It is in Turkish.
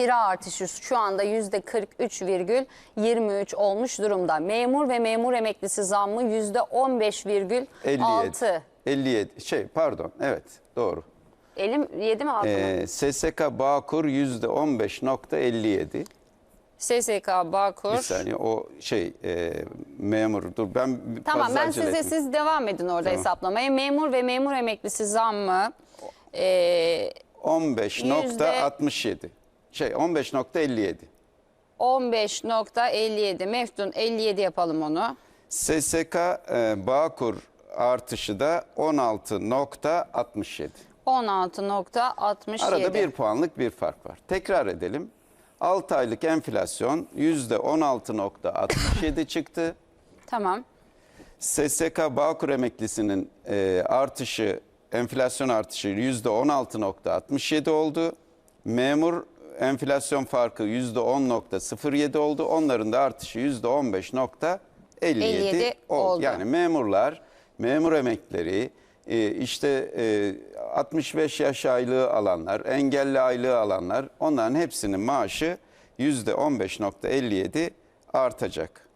kira artışı şu anda %43,23 olmuş durumda. Memur ve memur emeklisi zammı %15,6. 57. 57. Şey pardon evet doğru. Elim yedi mi altına? Ee, SSK Bağkur %15.57. SSK Bağkur. Bir saniye o şey e, memur dur ben Tamam fazla ben acele size etmeyeyim. siz devam edin orada Tamam. hesaplamaya. Memur ve memur emeklisi zammı e, 15.67. Şey 15.57. 15.57. Meftun 57 yapalım onu. SSK e, Bağkur artışı da 16.67. 16.67. Arada bir puanlık bir fark var. Tekrar edelim. 6 aylık enflasyon %16.67 çıktı. Tamam. SSK Bağkur emeklisinin e, artışı, enflasyon artışı %16.67 oldu. Memur enflasyon farkı %10.07 oldu. Onların da artışı %15.57 57 oldu. oldu. Yani memurlar, memur emekleri, e, işte e, 65 yaş aylığı alanlar, engelli aylığı alanlar onların hepsinin maaşı %15.57 artacak.